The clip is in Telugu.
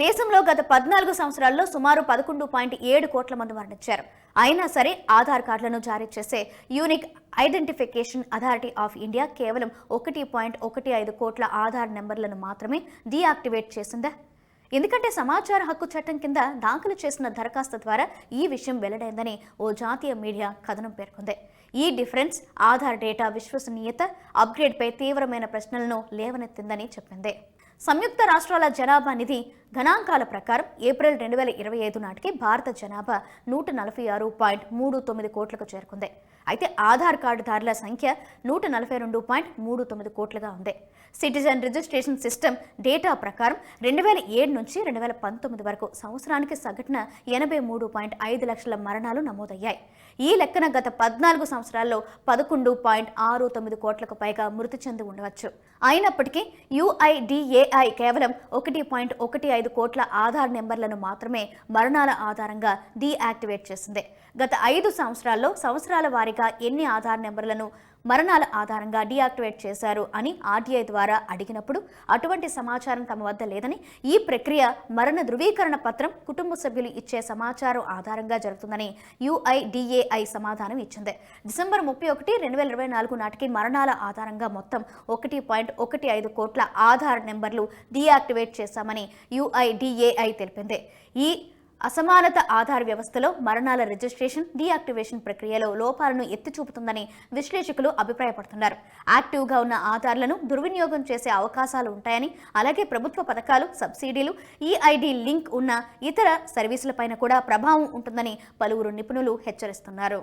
దేశంలో గత పద్నాలుగు సంవత్సరాల్లో సుమారు పదకొండు పాయింట్ ఏడు కోట్ల మంది మరణించారు. అయినా సరే ఆధార్ కార్డులను జారీ చేసే unique identification authority of India కేవలం ఒకటి పాయింట్ ఒకటి ఐదు కోట్ల ఆధార్ నెంబర్లను మాత్రమే డీయాక్టివేట్ చేసిందా. ఎందుకంటే సమాచార హక్కు చట్టం కింద దాఖలు చేసిన దరఖాస్తు ద్వారా ఈ విషయం వెల్లడైందని ఓ జాతీయ మీడియా కథనం పేర్కొంది. ఈ డిఫరెన్స్ ఆధార్ డేటా విశ్వసనీయత అప్గ్రేడ్పై తీవ్రమైన ప్రశ్నలను లేవనెత్తిందని చెప్పింది. సంయుక్త రాష్ట్రాల జనాభా నిధి గణాంకాల ప్రకారం ఏప్రిల్ రెండు వేల ఇరవై ఐదు నాటికి భారత జనాభా నూట నలభై ఆరు పాయింట్ మూడు తొమ్మిది కోట్లకు చేరుకుంది. అయితే ఆధార్ కార్డుదారుల సంఖ్య నూట నలభై రెండు పాయింట్ మూడు తొమ్మిది కోట్లుగా ఉంది. సిటిజన్ రిజిస్ట్రేషన్ సిస్టమ్ డేటా ప్రకారం రెండు వేల ఏడు నుంచి రెండు వేల పంతొమ్మిది వరకు సంవత్సరానికి సగటున ఎనభై మూడు పాయింట్ ఐదు లక్షల మరణాలు నమోదయ్యాయి. ఈ లెక్కన గత పద్నాలుగు సంవత్సరాల్లో పదకొండు పాయింట్ ఆరు తొమ్మిది కోట్లకు పైగా మృతి చెంది ఉండవచ్చు. అయినప్పటికీ యుఐడిఏఐ కేవలం ఒకటి పాయింట్ ఒకటి ఐదు కోట్ల ఆధార్ నెంబర్లను మాత్రమే మరణాల ఆధారంగా డీయాక్టివేట్ చేసింది. గత ఐదు సంవత్సరాల్లో సంవత్సరాల వారి వారీగా ఎన్ని ఆధార్ నెంబర్లను మరణాల ఆధారంగా డీయాక్టివేట్ చేశారు అని ఆర్టీఐ ద్వారా అడిగినప్పుడు అటువంటి సమాచారం తమ వద్ద లేదని ఈ ప్రక్రియ మరణ ధృవీకరణ పత్రం కుటుంబ సభ్యులు ఇచ్చే సమాచారం ఆధారంగా జరుగుతుందని యుఐడిఏఐ సమాధానం ఇచ్చింది. డిసెంబర్ ముప్పై ఒకటి రెండు వేల ఇరవై నాలుగు నాటికి మరణాల ఆధారంగా మొత్తం ఒకటి పాయింట్ ఒకటి ఐదు కోట్ల ఆధార్ నెంబర్లు డీయాక్టివేట్ చేశామని యుఐడిఏఐ తెలిపింది. ఈ అసమానత ఆధార్ వ్యవస్థలో మరణాల రిజిస్ట్రేషన్ డీయాక్టివేషన్ ప్రక్రియలో లోపాలను ఎత్తి చూపుతుందని విశ్లేషకులు అభిప్రాయపడుతున్నారు. యాక్టివ్గా ఉన్న ఆధార్లను దుర్వినియోగం చేసే అవకాశాలు ఉంటాయని అలాగే ప్రభుత్వ పథకాలు సబ్సిడీలు ఈఐడి లింక్ ఉన్న ఇతర సర్వీసులపైన కూడా ప్రభావం ఉంటుందని పలువురు నిపుణులు హెచ్చరిస్తున్నారు.